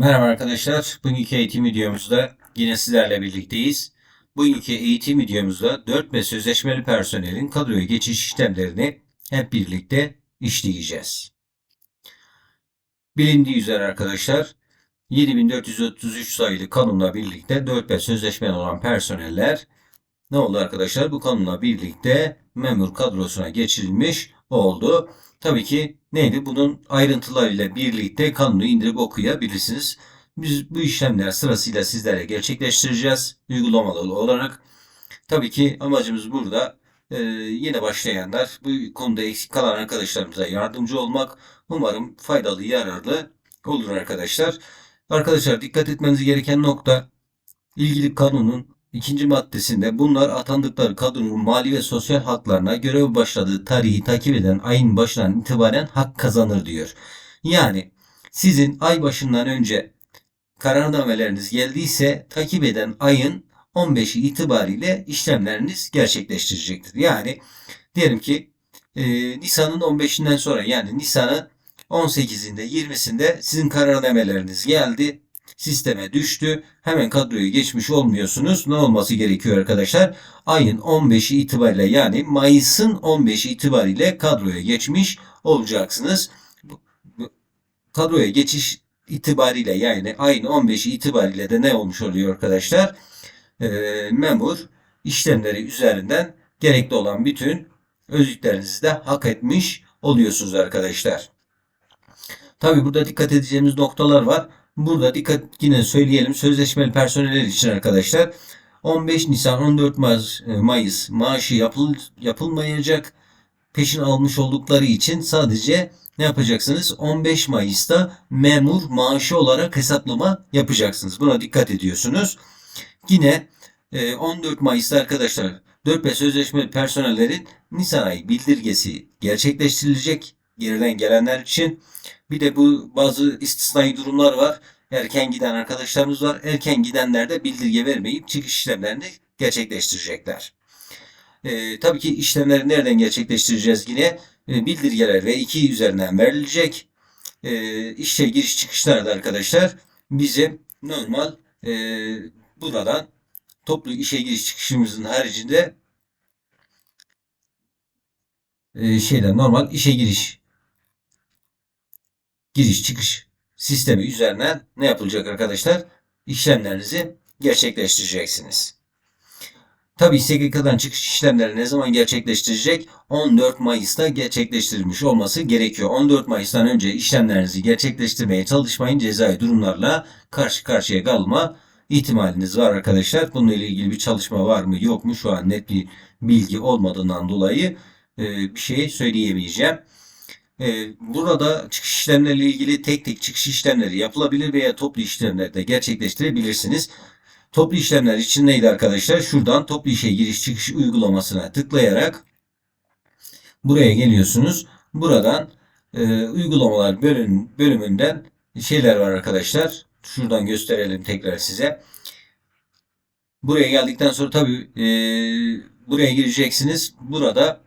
Merhaba arkadaşlar. Bugünkü eğitim videomuzda yine sizlerle birlikteyiz. Bugünkü eğitim videomuzda 4 ve sözleşmeli personelin kadroya geçiş işlemlerini hep birlikte işleyeceğiz. Bilindiği üzere arkadaşlar 7433 sayılı kanunla birlikte 4 ve sözleşmeli olan personeller ne oldu arkadaşlar? Bu kanunla birlikte memur kadrosuna geçirilmiş oldu. Tabii ki neydi? Bunun ayrıntılarıyla birlikte kanunu indirip okuyabilirsiniz. Biz bu işlemler sırasıyla sizlere gerçekleştireceğiz uygulamalı olarak. Tabii ki amacımız burada e, yeni başlayanlar, bu konuda eksik kalan arkadaşlarımıza yardımcı olmak. Umarım faydalı, yararlı olur arkadaşlar. Arkadaşlar dikkat etmeniz gereken nokta ilgili kanunun İkinci maddesinde bunlar atandıkları kadronun mali ve sosyal haklarına görev başladığı tarihi takip eden ayın başından itibaren hak kazanır diyor. Yani sizin ay başından önce kararnameleriniz geldiyse takip eden ayın 15'i itibariyle işlemleriniz gerçekleştirecektir. Yani diyelim ki e, Nisan'ın 15'inden sonra yani Nisan'ın 18'inde 20'sinde sizin kararnameleriniz geldi sisteme düştü. Hemen kadroya geçmiş olmuyorsunuz. Ne olması gerekiyor arkadaşlar? Ayın 15'i itibariyle yani Mayıs'ın 15'i itibariyle kadroya geçmiş olacaksınız. Kadroya geçiş itibariyle yani ayın 15'i itibariyle de ne olmuş oluyor arkadaşlar? Ee, memur işlemleri üzerinden gerekli olan bütün özlüklerinizi de hak etmiş oluyorsunuz arkadaşlar. Tabi burada dikkat edeceğimiz noktalar var. Burada dikkat yine söyleyelim sözleşmeli personeller için arkadaşlar 15 Nisan 14 Mayıs, e, Mayıs maaşı yapıl, yapılmayacak peşin almış oldukları için sadece ne yapacaksınız? 15 Mayıs'ta memur maaşı olarak hesaplama yapacaksınız. Buna dikkat ediyorsunuz. Yine 14 e, Mayıs'ta arkadaşlar 4 ve sözleşmeli personellerin Nisan ayı bildirgesi gerçekleştirilecek geriden gelenler için. Bir de bu bazı istisnai durumlar var. Erken giden arkadaşlarımız var. Erken gidenler de bildirge vermeyip çıkış işlemlerini gerçekleştirecekler. E, tabii ki işlemleri nereden gerçekleştireceğiz yine? E, bildirgeler ve 2 üzerinden verilecek. E, işe giriş çıkışlarda arkadaşlar bizim normal e, buradan toplu işe giriş çıkışımızın haricinde e, şeyden normal işe giriş giriş çıkış sistemi üzerinden ne yapılacak arkadaşlar? İşlemlerinizi gerçekleştireceksiniz. Tabi SGK'dan çıkış işlemleri ne zaman gerçekleştirecek? 14 Mayıs'ta gerçekleştirilmiş olması gerekiyor. 14 Mayıs'tan önce işlemlerinizi gerçekleştirmeye çalışmayın. Cezai durumlarla karşı karşıya kalma ihtimaliniz var arkadaşlar. Bununla ilgili bir çalışma var mı yok mu şu an net bir bilgi olmadığından dolayı bir şey söyleyemeyeceğim. Ee, burada çıkış işlemleriyle ilgili tek tek çıkış işlemleri yapılabilir veya toplu işlemler de gerçekleştirebilirsiniz. Toplu işlemler için neydi arkadaşlar? Şuradan toplu işe giriş çıkış uygulamasına tıklayarak buraya geliyorsunuz. Buradan e, uygulamalar bölüm, bölümünden şeyler var arkadaşlar. Şuradan gösterelim tekrar size. Buraya geldikten sonra tabi e, buraya gireceksiniz. Burada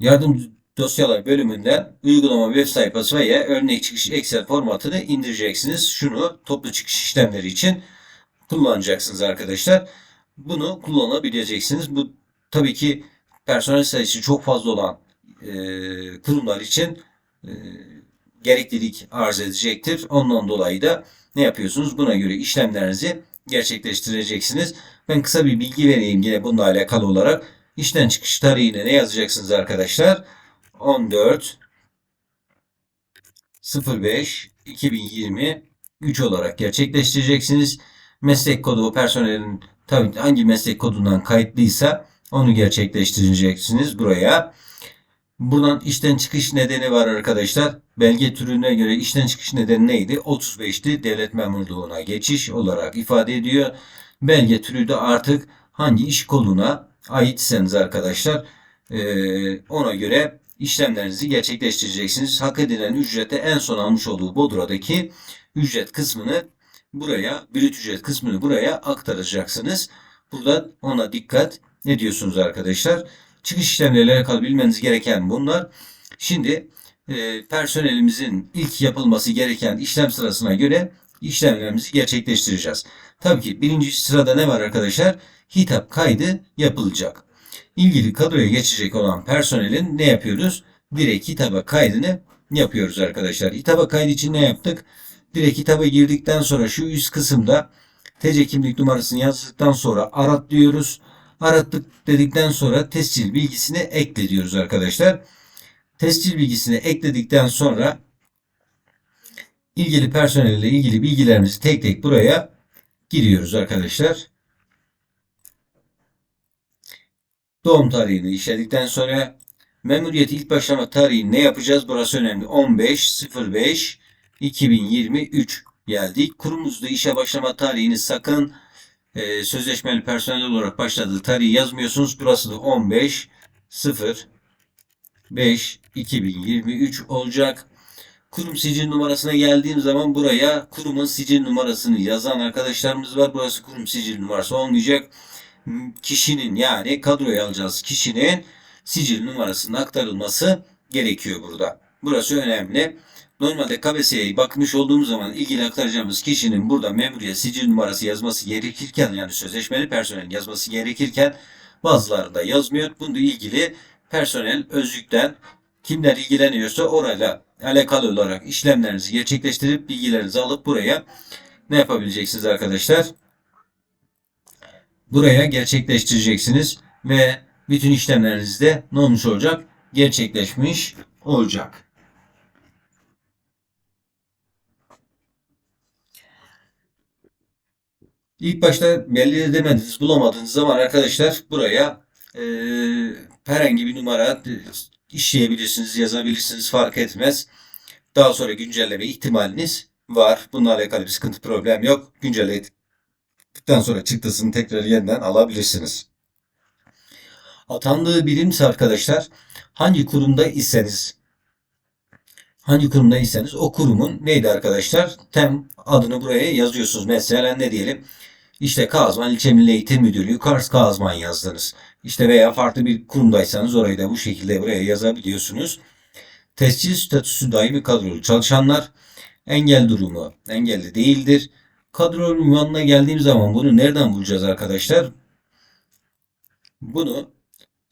Yardım dosyalar bölümünden uygulama web sayfası veya örnek çıkış Excel formatını indireceksiniz. Şunu toplu çıkış işlemleri için kullanacaksınız arkadaşlar. Bunu kullanabileceksiniz. Bu tabii ki personel sayısı çok fazla olan e, kurumlar için e, gereklilik arz edecektir. Ondan dolayı da ne yapıyorsunuz? Buna göre işlemlerinizi gerçekleştireceksiniz. Ben kısa bir bilgi vereyim yine bununla alakalı olarak. İşten çıkış tarihine ne yazacaksınız arkadaşlar? 14 05 2023 olarak gerçekleştireceksiniz. Meslek kodu personelin tabii hangi meslek kodundan kayıtlıysa onu gerçekleştireceksiniz buraya. Buradan işten çıkış nedeni var arkadaşlar. Belge türüne göre işten çıkış nedeni neydi? 35'ti. Devlet memurluğuna geçiş olarak ifade ediyor. Belge türü de artık hangi iş koluna aitseniz arkadaşlar e, ona göre işlemlerinizi gerçekleştireceksiniz. Hak edilen ücrete en son almış olduğu Bodro'daki ücret kısmını buraya, brüt ücret kısmını buraya aktaracaksınız. Burada ona dikkat ediyorsunuz arkadaşlar. Çıkış işlemleriyle alakalı bilmeniz gereken bunlar. Şimdi e, personelimizin ilk yapılması gereken işlem sırasına göre işlemlerimizi gerçekleştireceğiz. Tabii ki birinci sırada ne var arkadaşlar? Hitap kaydı yapılacak. İlgili kadroya geçecek olan personelin ne yapıyoruz? Direkt hitaba kaydını yapıyoruz arkadaşlar. Hitaba kaydı için ne yaptık? Direkt hitaba girdikten sonra şu üst kısımda TC kimlik numarasını yazdıktan sonra arat diyoruz. Arattık dedikten sonra tescil bilgisini ekle diyoruz arkadaşlar. Tescil bilgisini ekledikten sonra ilgili personelle ilgili bilgilerimizi tek tek buraya giriyoruz arkadaşlar. Doğum tarihini işledikten sonra memuriyet ilk başlama tarihini ne yapacağız? Burası önemli. 15.05 2023 geldik. Kurumumuzda işe başlama tarihini sakın e, sözleşmeli personel olarak başladığı tarihi yazmıyorsunuz. Burası da 15 0 5 2023 olacak. Kurum sicil numarasına geldiğim zaman buraya kurumun sicil numarasını yazan arkadaşlarımız var. Burası kurum sicil numarası olmayacak. Kişinin yani kadroya alacağız kişinin sicil numarasının aktarılması gerekiyor burada. Burası önemli. Normalde KBS'ye bakmış olduğumuz zaman ilgili aktaracağımız kişinin burada memuriyet sicil numarası yazması gerekirken yani sözleşmeli personel yazması gerekirken bazılarında yazmıyor. Bununla ilgili personel özlükten kimler ilgileniyorsa orayla alakalı olarak işlemlerinizi gerçekleştirip bilgilerinizi alıp buraya ne yapabileceksiniz arkadaşlar? Buraya gerçekleştireceksiniz ve bütün işlemleriniz de ne olmuş olacak? Gerçekleşmiş olacak. İlk başta belli edemediğiniz, bulamadığınız zaman arkadaşlar buraya e, herhangi bir numara işleyebilirsiniz, yazabilirsiniz fark etmez. Daha sonra güncelleme ihtimaliniz var. Bununla alakalı bir sıkıntı problem yok. Güncelledikten sonra çıktısını tekrar yeniden alabilirsiniz. Atandığı birimse arkadaşlar hangi kurumda iseniz hangi kurumda iseniz o kurumun neydi arkadaşlar? Tem adını buraya yazıyorsunuz. Mesela ne diyelim? İşte Kazman İlçe Milli Eğitim Müdürlüğü Kars Kazman yazdınız. İşte veya farklı bir kurumdaysanız orayı da bu şekilde buraya yazabiliyorsunuz. Tescil statüsü daimi kadrolu çalışanlar engel durumu engelli değildir. Kadro ünvanına geldiğim zaman bunu nereden bulacağız arkadaşlar? Bunu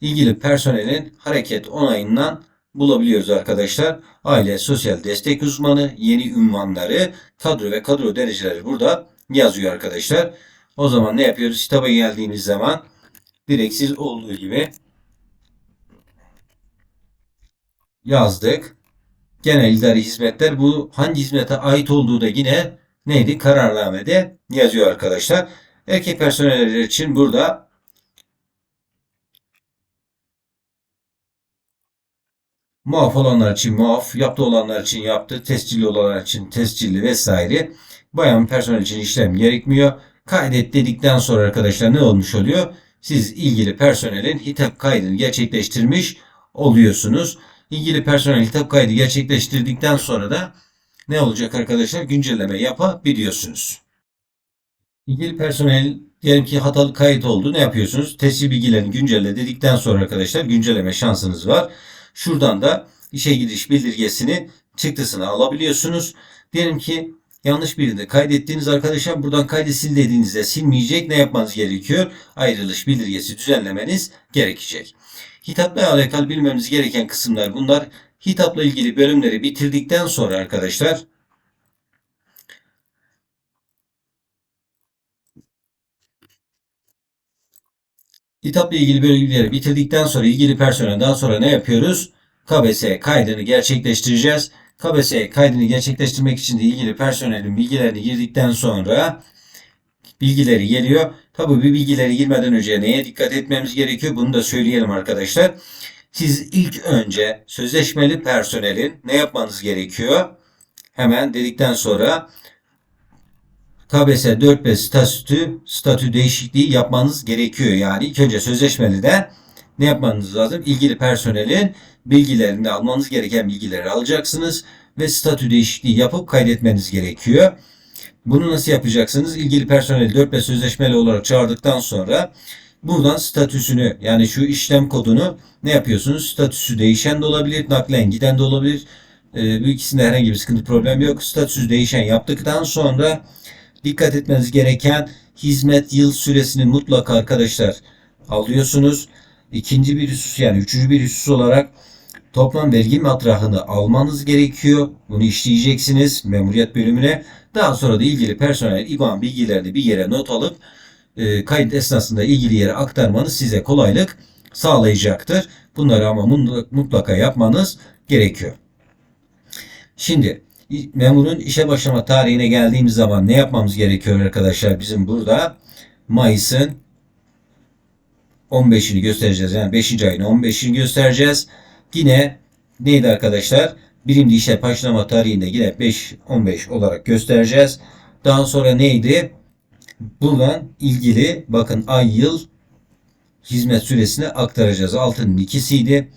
ilgili personelin hareket onayından bulabiliyoruz arkadaşlar. Aile sosyal destek uzmanı, yeni ünvanları, kadro ve kadro dereceleri burada yazıyor arkadaşlar. O zaman ne yapıyoruz? Kitaba geldiğimiz zaman direkt siz olduğu gibi yazdık. Genel idari hizmetler bu hangi hizmete ait olduğu da yine neydi? Kararnamede yazıyor arkadaşlar. Erkek personeller için burada muaf olanlar için muaf, yaptı olanlar için yaptı, tescilli olanlar için tescilli vesaire. Bayan personel için işlem gerekmiyor. Kaydet dedikten sonra arkadaşlar ne olmuş oluyor? Siz ilgili personelin hitap kaydını gerçekleştirmiş oluyorsunuz. İlgili personel hitap kaydı gerçekleştirdikten sonra da ne olacak arkadaşlar? Güncelleme yapabiliyorsunuz. İlgili personel diyelim ki hatalı kayıt oldu. Ne yapıyorsunuz? Tescil bilgilerini güncelle dedikten sonra arkadaşlar güncelleme şansınız var. Şuradan da işe giriş bildirgesini çıktısını alabiliyorsunuz. Diyelim ki yanlış birinde kaydettiğiniz arkadaşlar buradan kaydı sil dediğinizde silmeyecek. Ne yapmanız gerekiyor? Ayrılış bildirgesi düzenlemeniz gerekecek. Hitapla alakalı bilmemiz gereken kısımlar bunlar. Hitapla ilgili bölümleri bitirdikten sonra arkadaşlar Hitapla ilgili bölümleri bitirdikten sonra ilgili personelden sonra ne yapıyoruz? KBS kaydını gerçekleştireceğiz. KBS kaydını gerçekleştirmek için de ilgili personelin bilgilerini girdikten sonra bilgileri geliyor. Tabii bu bilgileri girmeden önce neye dikkat etmemiz gerekiyor? Bunu da söyleyelim arkadaşlar. Siz ilk önce sözleşmeli personelin ne yapmanız gerekiyor? Hemen dedikten sonra KBS 4B statü, statü değişikliği yapmanız gerekiyor. Yani ilk önce sözleşmeliden ne yapmanız lazım? İlgili personelin bilgilerini almanız gereken bilgileri alacaksınız ve statü değişikliği yapıp kaydetmeniz gerekiyor. Bunu nasıl yapacaksınız? İlgili personeli 4 ve sözleşmeli olarak çağırdıktan sonra Buradan statüsünü yani şu işlem kodunu ne yapıyorsunuz? Statüsü değişen de olabilir, naklen giden de olabilir. Ee, bu ikisinde herhangi bir sıkıntı problem yok. Statüsü değişen yaptıktan sonra dikkat etmeniz gereken hizmet yıl süresini mutlaka arkadaşlar alıyorsunuz. İkinci bir husus yani üçüncü bir husus olarak toplam vergi matrahını almanız gerekiyor. Bunu işleyeceksiniz memuriyet bölümüne. Daha sonra da ilgili personel IBAN bilgilerini bir yere not alıp e, kayıt esnasında ilgili yere aktarmanız size kolaylık sağlayacaktır. Bunları ama mutlaka yapmanız gerekiyor. Şimdi memurun işe başlama tarihine geldiğimiz zaman ne yapmamız gerekiyor arkadaşlar? Bizim burada Mayıs'ın 15'ini göstereceğiz. Yani 5. ayın 15'ini göstereceğiz. Yine neydi arkadaşlar? Birimli işe başlama tarihinde yine 5-15 olarak göstereceğiz. Daha sonra neydi? Buradan ilgili bakın ay yıl hizmet süresini aktaracağız. 6'nın ikisiydi.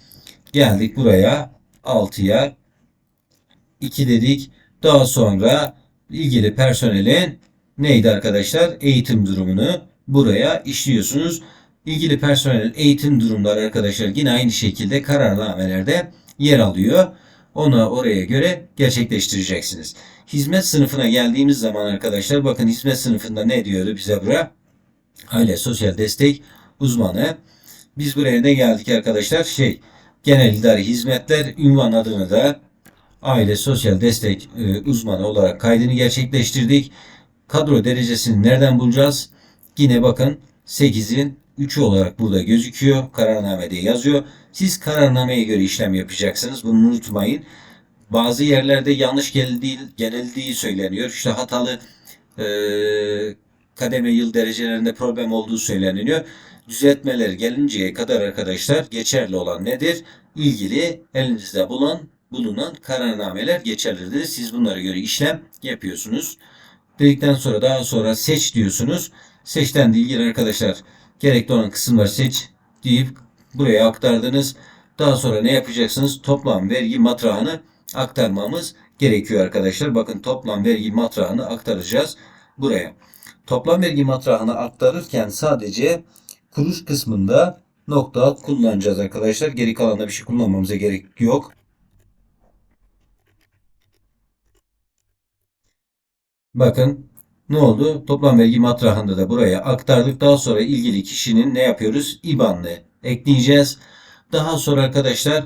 Geldik buraya 6'ya 2 dedik. Daha sonra ilgili personelin neydi arkadaşlar? Eğitim durumunu buraya işliyorsunuz. İlgili personelin eğitim durumları arkadaşlar yine aynı şekilde kararnamelerde yer alıyor. Onu oraya göre gerçekleştireceksiniz. Hizmet sınıfına geldiğimiz zaman arkadaşlar bakın hizmet sınıfında ne diyordu bize bura? Aile sosyal destek uzmanı. Biz buraya ne geldik arkadaşlar? Şey genel idari hizmetler ünvan adını da aile sosyal destek e, uzmanı olarak kaydını gerçekleştirdik. Kadro derecesini nereden bulacağız? Yine bakın 8'in 3'ü olarak burada gözüküyor. Kararnamede yazıyor. Siz kararnameye göre işlem yapacaksınız. Bunu unutmayın. Bazı yerlerde yanlış geldiği, geneldiği söyleniyor. İşte hatalı e, kademe yıl derecelerinde problem olduğu söyleniyor. Düzeltmeler gelinceye kadar arkadaşlar geçerli olan nedir? İlgili elinizde bulunan bulunan kararnameler geçerlidir. Siz bunlara göre işlem yapıyorsunuz. Dedikten sonra daha sonra seç diyorsunuz. Seçten de ilgili arkadaşlar gerekli olan kısımları seç deyip buraya aktardınız. Daha sonra ne yapacaksınız? Toplam vergi matrahını aktarmamız gerekiyor arkadaşlar. Bakın toplam vergi matrahını aktaracağız buraya. Toplam vergi matrahını aktarırken sadece kuruş kısmında nokta kullanacağız arkadaşlar. Geri kalanında bir şey kullanmamıza gerek yok. Bakın ne oldu? Toplam vergi matrahında da buraya aktardık. Daha sonra ilgili kişinin ne yapıyoruz? IBAN'ını ekleyeceğiz. Daha sonra arkadaşlar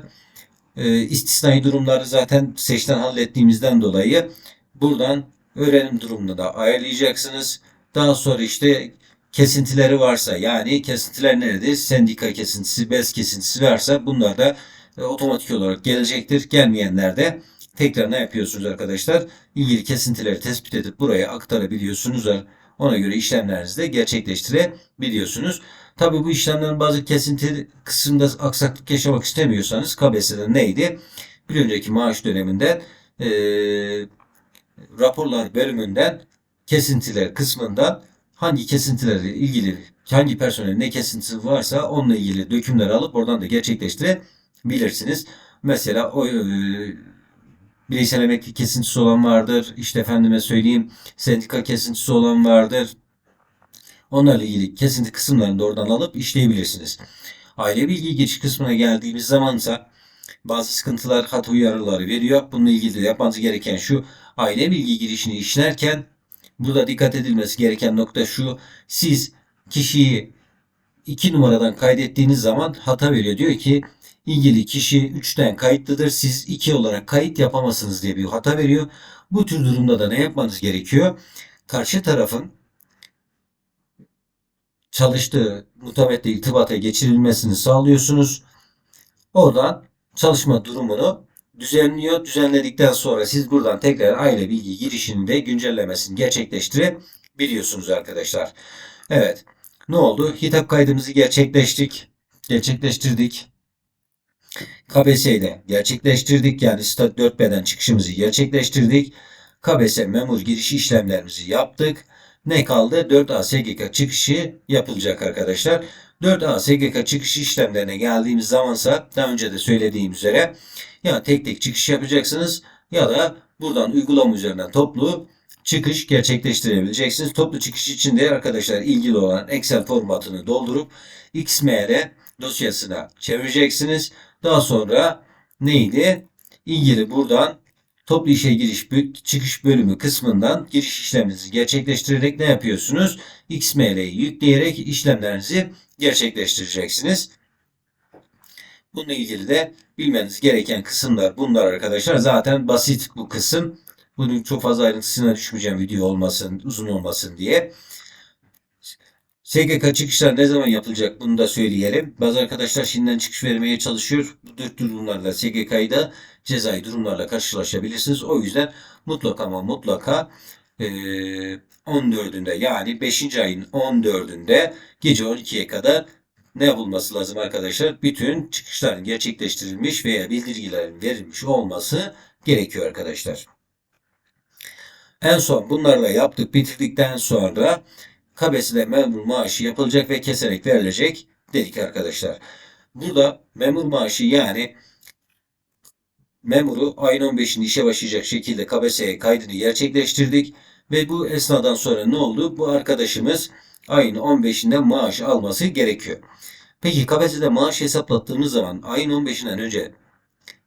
e, istisnai durumları zaten seçten hallettiğimizden dolayı buradan öğrenim durumunu da ayarlayacaksınız. Daha sonra işte kesintileri varsa yani kesintiler nerede? Sendika kesintisi, bez kesintisi varsa bunlar da e, otomatik olarak gelecektir. Gelmeyenler de tekrar ne yapıyorsunuz arkadaşlar? İlgili kesintileri tespit edip buraya aktarabiliyorsunuz. Ona göre işlemlerinizi de gerçekleştirebiliyorsunuz. Tabi bu işlemlerin bazı kesinti kısmında aksaklık yaşamak istemiyorsanız KBS'de neydi? Bir önceki maaş döneminde e, raporlar bölümünden kesintiler kısmından hangi kesintilerle ilgili hangi personelin ne kesintisi varsa onunla ilgili dökümler alıp oradan da gerçekleştirebilirsiniz. Mesela o e, bireysel emekli kesintisi olan vardır. İşte efendime söyleyeyim sendika kesintisi olan vardır. Onlarla ilgili kesinti kısımlarını da oradan alıp işleyebilirsiniz. Aile bilgi giriş kısmına geldiğimiz zamansa bazı sıkıntılar hata uyarıları veriyor. Bununla ilgili de yapmanız gereken şu aile bilgi girişini işlerken burada dikkat edilmesi gereken nokta şu. Siz kişiyi 2 numaradan kaydettiğiniz zaman hata veriyor. Diyor ki ilgili kişi 3'ten kayıtlıdır. Siz 2 olarak kayıt yapamazsınız diye bir hata veriyor. Bu tür durumda da ne yapmanız gerekiyor? Karşı tarafın çalıştığı mutametle irtibata geçirilmesini sağlıyorsunuz. Oradan çalışma durumunu düzenliyor. Düzenledikten sonra siz buradan tekrar aile bilgi girişinde güncellemesini gerçekleştirebiliyorsunuz arkadaşlar. Evet. Ne oldu? Hitap kaydımızı gerçekleştik. Gerçekleştirdik. KBS'de gerçekleştirdik. Yani Stat 4B'den çıkışımızı gerçekleştirdik. KBS memur giriş işlemlerimizi yaptık. Ne kaldı? 4A SGK çıkışı yapılacak arkadaşlar. 4A SGK çıkış işlemlerine geldiğimiz zamansa daha önce de söylediğim üzere ya tek tek çıkış yapacaksınız ya da buradan uygulama üzerinden toplu çıkış gerçekleştirebileceksiniz. Toplu çıkış için de arkadaşlar ilgili olan Excel formatını doldurup XML dosyasına çevireceksiniz. Daha sonra neydi? İlgili buradan toplu işe giriş çıkış bölümü kısmından giriş işleminizi gerçekleştirerek ne yapıyorsunuz? XML'yi yükleyerek işlemlerinizi gerçekleştireceksiniz. Bununla ilgili de bilmeniz gereken kısımlar bunlar arkadaşlar. Zaten basit bu kısım. Bunun çok fazla ayrıntısına düşmeyeceğim video olmasın, uzun olmasın diye. SGK çıkışlar ne zaman yapılacak bunu da söyleyelim. Bazı arkadaşlar şimdiden çıkış vermeye çalışıyor. Bu tür durumlarla SGK'yı da cezai durumlarla karşılaşabilirsiniz. O yüzden mutlaka ama mutlaka eee 14'ünde yani 5. ayın 14'ünde gece 12'ye kadar ne yapılması lazım arkadaşlar? Bütün çıkışların gerçekleştirilmiş veya bildirgilerin verilmiş olması gerekiyor arkadaşlar. En son bunlarla yaptık bitirdikten sonra KBS'de memur maaşı yapılacak ve keserek verilecek dedik arkadaşlar. Burada memur maaşı yani memuru ayın 15'inde işe başlayacak şekilde KBS'ye kaydını gerçekleştirdik ve bu esnadan sonra ne oldu? Bu arkadaşımız ayın 15'inde maaş alması gerekiyor. Peki KBS'de maaş hesaplattığımız zaman ayın 15'inden önce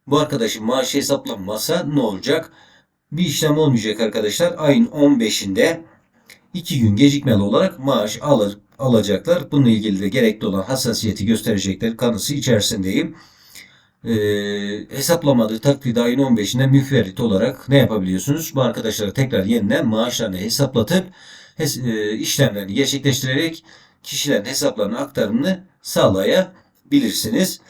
bu arkadaşın maaşı hesaplanmazsa ne olacak? Bir işlem olmayacak arkadaşlar. Ayın 15'inde 2 gün gecikmeli olarak maaş alır, alacaklar. Bununla ilgili de gerekli olan hassasiyeti gösterecekler kanısı içerisindeyim. Ee, hesaplamadığı takdirde ayın 15'inde müferrit olarak ne yapabiliyorsunuz? Bu arkadaşlara tekrar yeniden maaşlarını hesaplatıp hes- e, işlemlerini gerçekleştirerek kişilerin hesaplarına aktarımını sağlayabilirsiniz.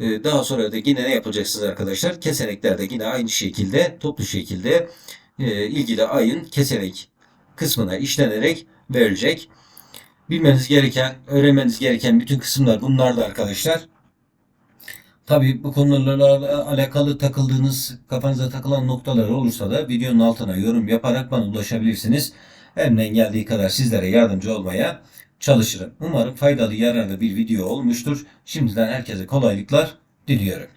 Ee, Daha sonra da yine ne yapacaksınız arkadaşlar? Keseneklerde yine aynı şekilde toplu şekilde e, ilgili ayın kesenek kısmına işlenerek verilecek. Bilmeniz gereken, öğrenmeniz gereken bütün kısımlar bunlardı arkadaşlar. Tabii bu konularla alakalı takıldığınız, kafanıza takılan noktalar olursa da videonun altına yorum yaparak bana ulaşabilirsiniz. Elimden geldiği kadar sizlere yardımcı olmaya çalışırım. Umarım faydalı, yararlı bir video olmuştur. Şimdiden herkese kolaylıklar diliyorum.